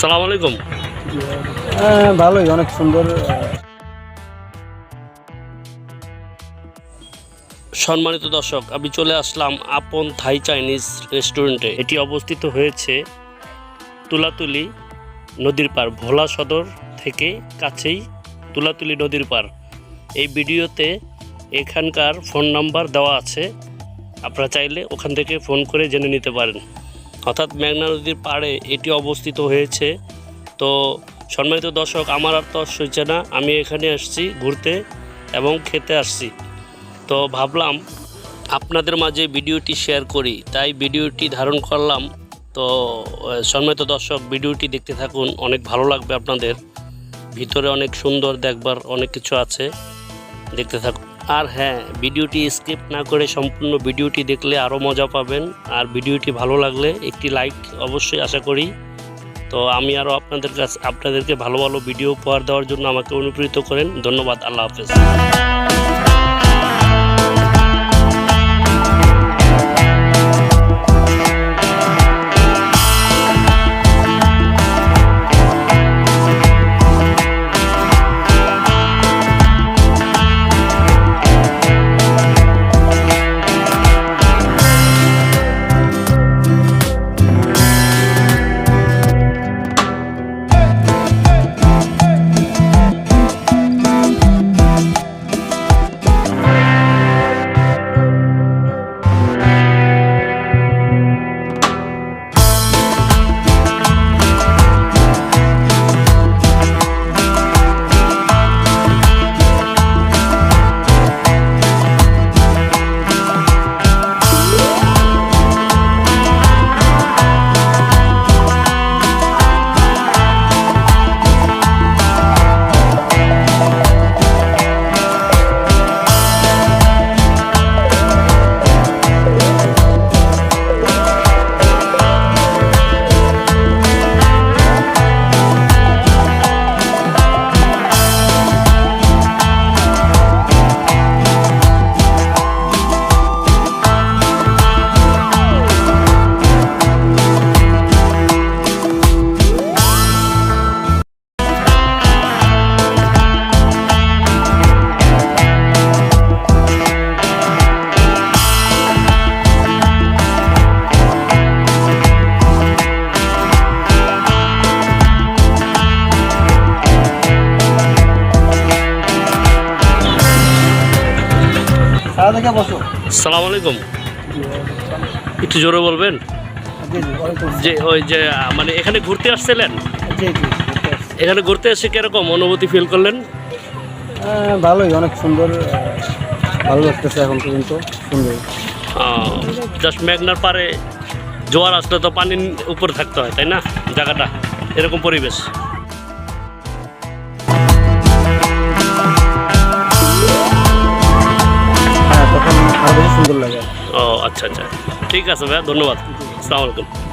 সালাম আলাইকুম। হ্যাঁ ভালোই অনেক সুন্দর। সম্মানিত দর্শক আমি চলে আসলাম আপন থাই চাইনিজ রেস্টুরেন্টে। এটি অবস্থিত হয়েছে তুলাতুলি নদীর পার ভোলা সদর থেকে কাছেই তুলাতুলি নদীর পার এই ভিডিওতে এখানকার ফোন নাম্বার দেওয়া আছে আপনারা চাইলে ওখান থেকে ফোন করে জেনে নিতে পারেন। অর্থাৎ মেঘনা নদীর পাড়ে এটি অবস্থিত হয়েছে। তো সম্মানিত দর্শক, আমার আর তস হয়েছে না। আমি এখানে আসছি ঘুরতে এবং খেতে আসছি। তো ভাবলাম আপনাদের মাঝে ভিডিওটি শেয়ার করি। তাই ভিডিওটি ধারণ করলাম। তো সম্মানিত দর্শক, ভিডিওটি দেখতে থাকুন। অনেক ভালো লাগবে আপনাদের। ভিতরে অনেক সুন্দর দেখবার অনেক কিছু আছে। দেখতে থাকুন। আর হ্যাঁ ভিডিওটি স্কিপ না করে সম্পূর্ণ ভিডিওটি দেখলে আরও মজা পাবেন। আর ভিডিওটি ভালো লাগলে একটি লাইক অবশ্যই আশা করি। তো আমি আরও আপনাদের কাছে, আপনাদেরকে ভালো ভালো ভিডিও উপহার দেওয়ার জন্য আমাকে অনুপ্রেরিত করেন। ধন্যবাদ, আল্লাহ হাফেজ। সালাম আলাইকুম। একটু জোরে বলবেন? যে ওই যে মানে এখানে ঘুরতে আসছিলেন। এখানে ঘুরতে এসে কীরকম অনুভূতি ফিল করলেন? ভালোই অনেক সুন্দর ভালো লাগতেছে এখন পর্যন্ত সুন্দর। জাস্ট মেঘনার পারে জোয়ার আসলে তো পানির উপরে থাকতে হয় তাই না? জায়গাটা এরকম পরিবেশ। সুন্দর লাগে ও আচ্ছা আচ্ছা ঠিক আছে ভাইয়া ধন্যবাদ আসসালামু আলাইকুম